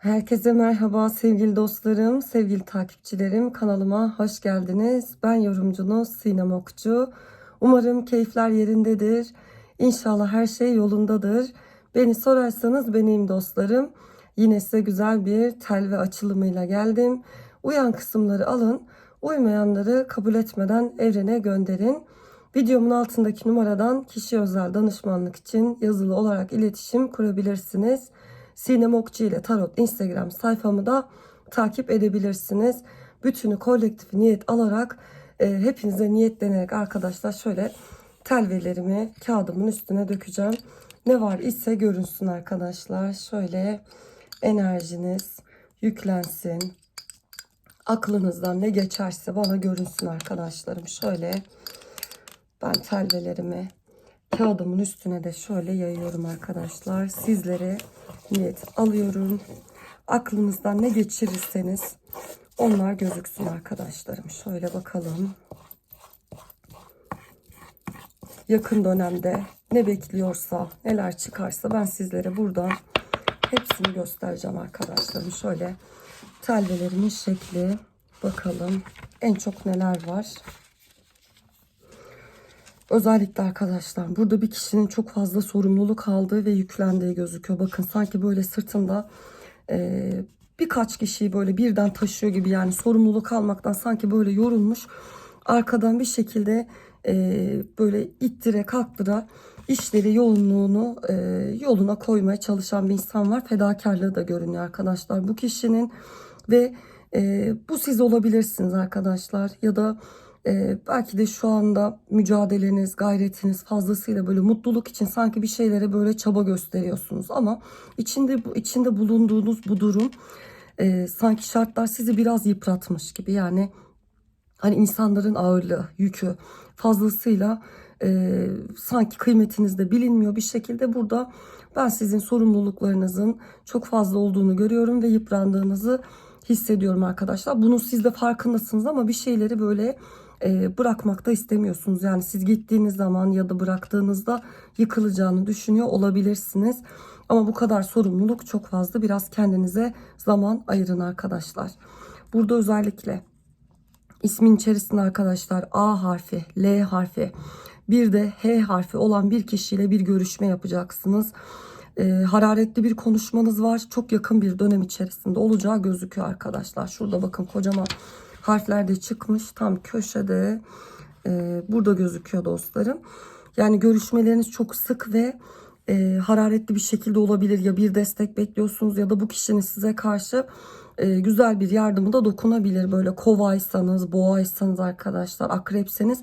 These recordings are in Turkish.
Herkese merhaba sevgili dostlarım, sevgili takipçilerim. Kanalıma hoş geldiniz. Ben yorumcunuz Sinem Okçu. Umarım keyifler yerindedir. İnşallah her şey yolundadır. Beni sorarsanız benim dostlarım. Yine size güzel bir tel ve açılımıyla geldim. Uyan kısımları alın. Uymayanları kabul etmeden evrene gönderin. Videomun altındaki numaradan kişi özel danışmanlık için yazılı olarak iletişim kurabilirsiniz. Sinem Okçu ile Tarot Instagram sayfamı da takip edebilirsiniz. Bütünü kolektif niyet alarak e, hepinize niyetlenerek arkadaşlar şöyle telvelerimi kağıdımın üstüne dökeceğim. Ne var ise görünsün arkadaşlar. Şöyle enerjiniz yüklensin. Aklınızdan ne geçerse bana görünsün arkadaşlarım. Şöyle ben telvelerimi kağıdımın üstüne de şöyle yayıyorum arkadaşlar. Sizlere niyet alıyorum. Aklınızdan ne geçirirseniz onlar gözüksün arkadaşlarım. Şöyle bakalım. Yakın dönemde ne bekliyorsa, neler çıkarsa ben sizlere buradan hepsini göstereceğim arkadaşlarım. Şöyle telvelerimin şekli bakalım. En çok neler var? Özellikle arkadaşlar burada bir kişinin çok fazla sorumluluk aldığı ve yüklendiği gözüküyor. Bakın sanki böyle sırtında e, birkaç kişiyi böyle birden taşıyor gibi yani sorumluluk almaktan sanki böyle yorulmuş. Arkadan bir şekilde e, böyle ittire kalktıra işleri yoğunluğunu e, yoluna koymaya çalışan bir insan var. Fedakarlığı da görünüyor arkadaşlar bu kişinin ve e, bu siz olabilirsiniz arkadaşlar ya da ee, belki de şu anda mücadeleniz, gayretiniz fazlasıyla böyle mutluluk için sanki bir şeylere böyle çaba gösteriyorsunuz. Ama içinde bu içinde bulunduğunuz bu durum e, sanki şartlar sizi biraz yıpratmış gibi. Yani hani insanların ağırlığı, yükü fazlasıyla e, sanki kıymetiniz de bilinmiyor. Bir şekilde burada ben sizin sorumluluklarınızın çok fazla olduğunu görüyorum ve yıprandığınızı hissediyorum arkadaşlar. Bunun siz de farkındasınız ama bir şeyleri böyle e, bırakmakta istemiyorsunuz. Yani siz gittiğiniz zaman ya da bıraktığınızda yıkılacağını düşünüyor olabilirsiniz. Ama bu kadar sorumluluk çok fazla. Biraz kendinize zaman ayırın arkadaşlar. Burada özellikle ismin içerisinde arkadaşlar A harfi, L harfi, bir de H harfi olan bir kişiyle bir görüşme yapacaksınız. E, hararetli bir konuşmanız var. Çok yakın bir dönem içerisinde olacağı gözüküyor arkadaşlar. Şurada bakın kocaman harfler de çıkmış. Tam köşede e, burada gözüküyor dostlarım. Yani görüşmeleriniz çok sık ve e, hararetli bir şekilde olabilir. Ya bir destek bekliyorsunuz ya da bu kişinin size karşı e, güzel bir yardımı da dokunabilir. Böyle kovaysanız, boğaysanız arkadaşlar, akrepseniz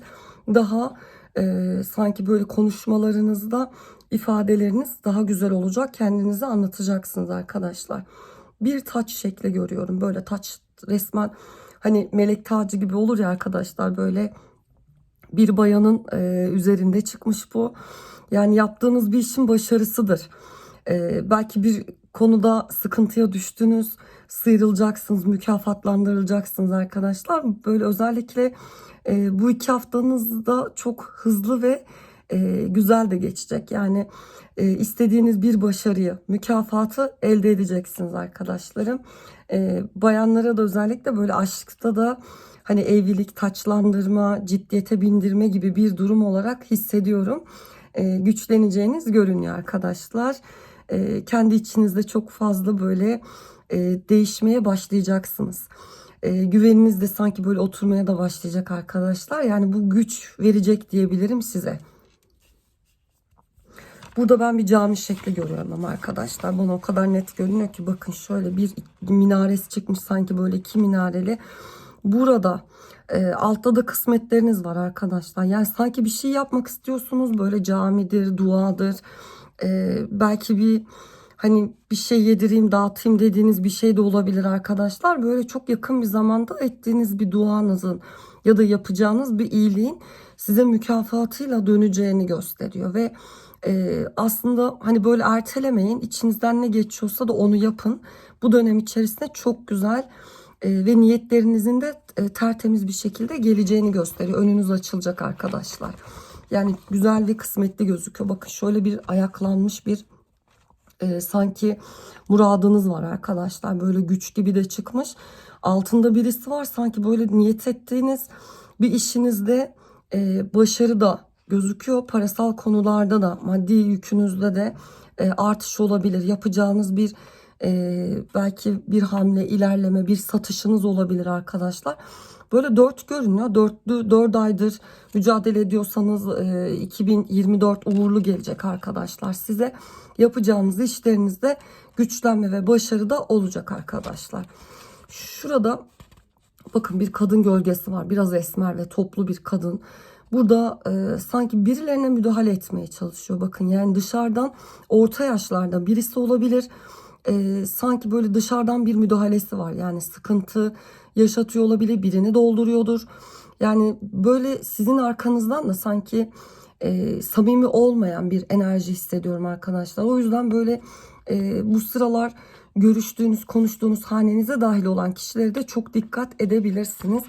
daha e, sanki böyle konuşmalarınızda ifadeleriniz daha güzel olacak. Kendinizi anlatacaksınız arkadaşlar. Bir taç şekli görüyorum. Böyle taç resmen hani melek tacı gibi olur ya arkadaşlar böyle bir bayanın e, üzerinde çıkmış bu. Yani yaptığınız bir işin başarısıdır. E, belki bir konuda sıkıntıya düştünüz, sıyrılacaksınız, mükafatlandırılacaksınız arkadaşlar. Böyle özellikle e, bu iki haftanızda çok hızlı ve e, güzel de geçecek. Yani e, istediğiniz bir başarıyı, mükafatı elde edeceksiniz arkadaşlarım. E, bayanlara da özellikle böyle aşkta da hani evlilik taçlandırma, ciddiyete bindirme gibi bir durum olarak hissediyorum. E, güçleneceğiniz görünüyor arkadaşlar. E, kendi içinizde çok fazla böyle e, değişmeye başlayacaksınız. E, güveniniz de sanki böyle oturmaya da başlayacak arkadaşlar. Yani bu güç verecek diyebilirim size. Burada ben bir cami şekli görüyorum ama arkadaşlar bana o kadar net görünüyor ki bakın şöyle bir minaresi çıkmış sanki böyle iki minareli. Burada e, altta da kısmetleriniz var arkadaşlar. Yani sanki bir şey yapmak istiyorsunuz böyle camidir, duadır. E, belki bir hani bir şey yedireyim dağıtayım dediğiniz bir şey de olabilir arkadaşlar. Böyle çok yakın bir zamanda ettiğiniz bir duanızın ya da yapacağınız bir iyiliğin size mükafatıyla döneceğini gösteriyor ve e, aslında hani böyle ertelemeyin içinizden ne geçiyorsa da onu yapın. Bu dönem içerisinde çok güzel e, ve niyetlerinizin de e, tertemiz bir şekilde geleceğini gösteriyor. Önünüz açılacak arkadaşlar. Yani güzel ve kısmetli gözüküyor. Bakın şöyle bir ayaklanmış bir e, sanki muradınız var arkadaşlar. Böyle güç gibi de çıkmış. Altında birisi var. Sanki böyle niyet ettiğiniz bir işinizde e, başarı da gözüküyor. Parasal konularda da maddi yükünüzde de e, artış olabilir. Yapacağınız bir e, belki bir hamle, ilerleme, bir satışınız olabilir arkadaşlar. Böyle dört görünüyor. Dörtlü, dört aydır mücadele ediyorsanız e, 2024 uğurlu gelecek arkadaşlar size. Yapacağınız işlerinizde güçlenme ve başarı da olacak arkadaşlar. Şurada bakın bir kadın gölgesi var. Biraz esmer ve toplu bir kadın. Burada e, sanki birilerine müdahale etmeye çalışıyor. Bakın yani dışarıdan orta yaşlarda birisi olabilir. E, sanki böyle dışarıdan bir müdahalesi var. Yani sıkıntı yaşatıyor olabilir. Birini dolduruyordur. Yani böyle sizin arkanızdan da sanki e, samimi olmayan bir enerji hissediyorum arkadaşlar. O yüzden böyle e, bu sıralar görüştüğünüz, konuştuğunuz hanenize dahil olan kişileri de çok dikkat edebilirsiniz.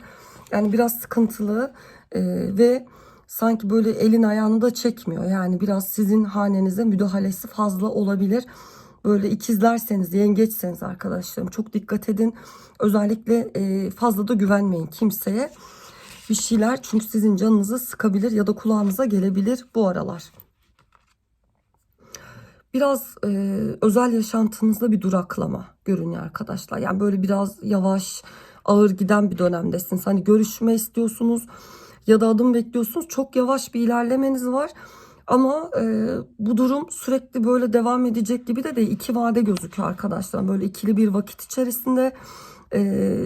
Yani biraz sıkıntılı e, ve sanki böyle elin ayağını da çekmiyor. Yani biraz sizin hanenize müdahalesi fazla olabilir. Böyle ikizlerseniz, yengeçseniz arkadaşlarım çok dikkat edin. Özellikle e, fazla da güvenmeyin kimseye. Bir şeyler çünkü sizin canınızı sıkabilir ya da kulağınıza gelebilir bu aralar. Biraz e, özel yaşantınızda bir duraklama görünüyor arkadaşlar. Yani böyle biraz yavaş, ağır giden bir dönemdesiniz. Hani görüşme istiyorsunuz ya da adım bekliyorsunuz. Çok yavaş bir ilerlemeniz var. Ama e, bu durum sürekli böyle devam edecek gibi de değil. İki vade gözüküyor arkadaşlar. Böyle ikili bir vakit içerisinde e,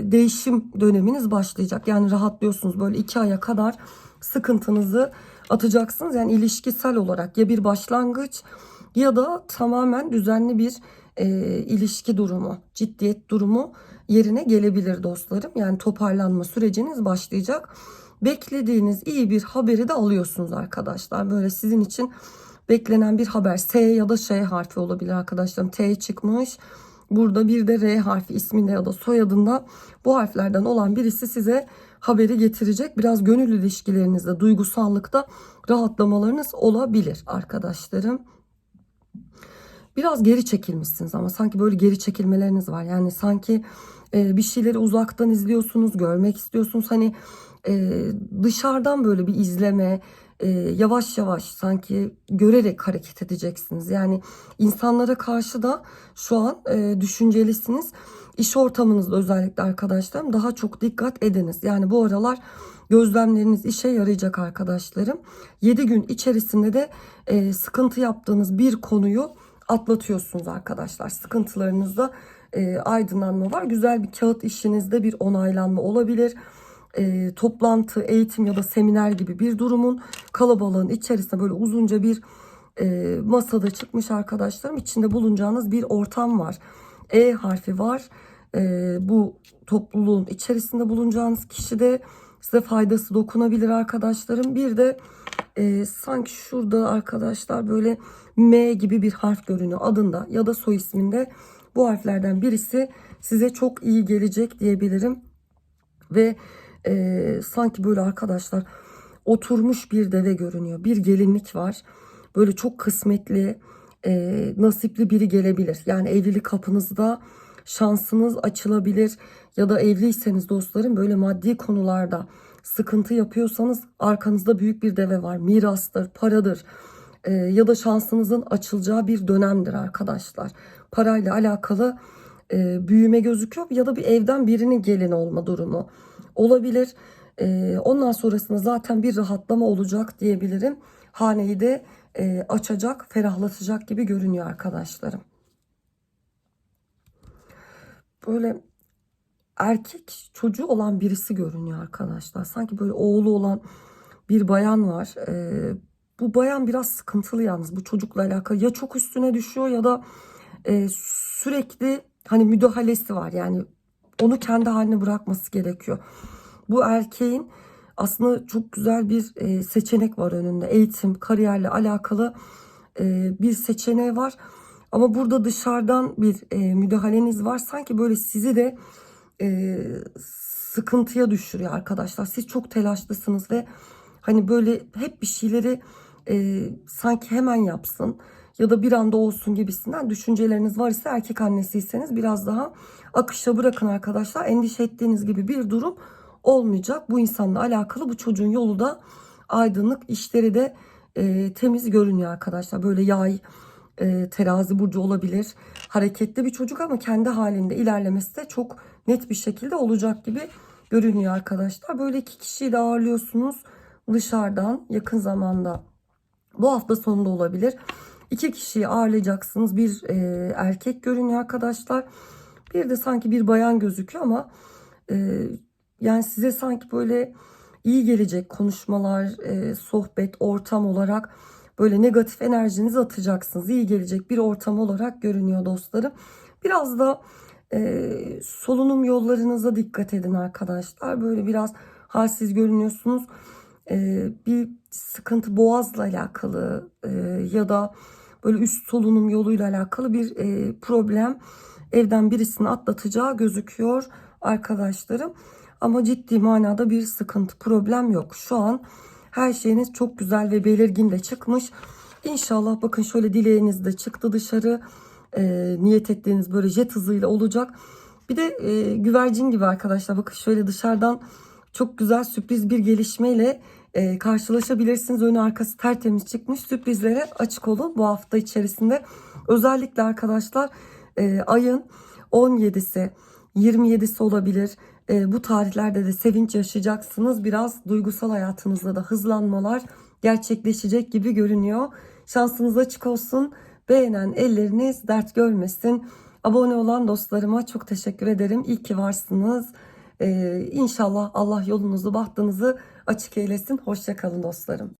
değişim döneminiz başlayacak. Yani rahatlıyorsunuz böyle iki aya kadar sıkıntınızı atacaksınız. Yani ilişkisel olarak ya bir başlangıç ya da tamamen düzenli bir e, ilişki durumu, ciddiyet durumu yerine gelebilir dostlarım. Yani toparlanma süreciniz başlayacak. Beklediğiniz iyi bir haberi de alıyorsunuz arkadaşlar. Böyle sizin için beklenen bir haber S ya da Ş harfi olabilir arkadaşlarım. T çıkmış. Burada bir de R harfi isminde ya da soyadında bu harflerden olan birisi size haberi getirecek. Biraz gönül ilişkilerinizde, duygusallıkta rahatlamalarınız olabilir arkadaşlarım. Biraz geri çekilmişsiniz ama sanki böyle geri çekilmeleriniz var. Yani sanki bir şeyleri uzaktan izliyorsunuz, görmek istiyorsunuz. Hani e, dışarıdan böyle bir izleme, e, yavaş yavaş sanki görerek hareket edeceksiniz. Yani insanlara karşı da şu an e, düşüncelisiniz. İş ortamınızda özellikle arkadaşlarım daha çok dikkat ediniz. Yani bu aralar gözlemleriniz işe yarayacak arkadaşlarım. 7 gün içerisinde de e, sıkıntı yaptığınız bir konuyu atlatıyorsunuz arkadaşlar. Sıkıntılarınızda e, aydınlanma var. Güzel bir kağıt işinizde bir onaylanma olabilir. E, toplantı, eğitim ya da seminer gibi bir durumun kalabalığın içerisinde böyle uzunca bir e, masada çıkmış arkadaşlarım. içinde bulunacağınız bir ortam var. E harfi var. E, bu topluluğun içerisinde bulunacağınız kişi de size faydası dokunabilir arkadaşlarım. Bir de e, sanki şurada arkadaşlar böyle M gibi bir harf görünüyor adında ya da soy isminde. Bu harflerden birisi size çok iyi gelecek diyebilirim. Ve e, sanki böyle arkadaşlar oturmuş bir deve görünüyor. Bir gelinlik var. Böyle çok kısmetli, e, nasipli biri gelebilir. Yani evlilik kapınızda şansınız açılabilir. Ya da evliyseniz dostlarım böyle maddi konularda sıkıntı yapıyorsanız arkanızda büyük bir deve var. Mirastır, paradır e, ya da şansınızın açılacağı bir dönemdir arkadaşlar. Parayla alakalı e, büyüme gözüküyor ya da bir evden birinin gelin olma durumu olabilir. E, ondan sonrasında zaten bir rahatlama olacak diyebilirim. Haneyi de e, açacak, ferahlatacak gibi görünüyor arkadaşlarım. Böyle erkek çocuğu olan birisi görünüyor arkadaşlar. Sanki böyle oğlu olan bir bayan var. Ee, bu bayan biraz sıkıntılı yalnız bu çocukla alakalı. Ya çok üstüne düşüyor ya da e, sürekli hani müdahalesi var. Yani onu kendi haline bırakması gerekiyor. Bu erkeğin aslında çok güzel bir e, seçenek var önünde. Eğitim, kariyerle alakalı e, bir seçeneği var. Ama burada dışarıdan bir e, müdahaleniz var. Sanki böyle sizi de e, sıkıntıya düşürüyor arkadaşlar. Siz çok telaşlısınız ve hani böyle hep bir şeyleri e, sanki hemen yapsın ya da bir anda olsun gibisinden düşünceleriniz var ise erkek annesiyseniz biraz daha akışa bırakın arkadaşlar. Endişe ettiğiniz gibi bir durum olmayacak. Bu insanla alakalı bu çocuğun yolu da aydınlık, işleri de e, temiz görünüyor arkadaşlar. Böyle yay, e, terazi burcu olabilir. Hareketli bir çocuk ama kendi halinde ilerlemesi de çok net bir şekilde olacak gibi görünüyor arkadaşlar. Böyle iki kişiyi de ağırlıyorsunuz dışarıdan yakın zamanda. Bu hafta sonunda olabilir. İki kişiyi ağırlayacaksınız. Bir e, erkek görünüyor arkadaşlar. Bir de sanki bir bayan gözüküyor ama e, yani size sanki böyle iyi gelecek konuşmalar, e, sohbet, ortam olarak böyle negatif enerjinizi atacaksınız. İyi gelecek bir ortam olarak görünüyor dostlarım. Biraz da e, solunum yollarınıza dikkat edin arkadaşlar. Böyle biraz halsiz görünüyorsunuz. E, bir sıkıntı boğazla alakalı e, ya da böyle üst solunum yoluyla alakalı bir e, problem evden birisini atlatacağı gözüküyor arkadaşlarım. Ama ciddi manada bir sıkıntı, problem yok. Şu an her şeyiniz çok güzel ve belirgin de çıkmış. İnşallah bakın şöyle dileğiniz de çıktı dışarı. E, niyet ettiğiniz böyle jet hızıyla olacak. Bir de e, güvercin gibi arkadaşlar bakın şöyle dışarıdan çok güzel sürpriz bir gelişmeyle e, karşılaşabilirsiniz. Önü arkası tertemiz çıkmış. Sürprizlere açık olun bu hafta içerisinde. Özellikle arkadaşlar e, ayın 17'si 27'si olabilir. E, bu tarihlerde de sevinç yaşayacaksınız. Biraz duygusal hayatınızda da hızlanmalar gerçekleşecek gibi görünüyor. Şansınız açık olsun. Beğenen elleriniz dert görmesin. Abone olan dostlarıma çok teşekkür ederim. İyi ki varsınız. Ee, inşallah Allah yolunuzu, bahtınızı açık eylesin. Hoşçakalın dostlarım.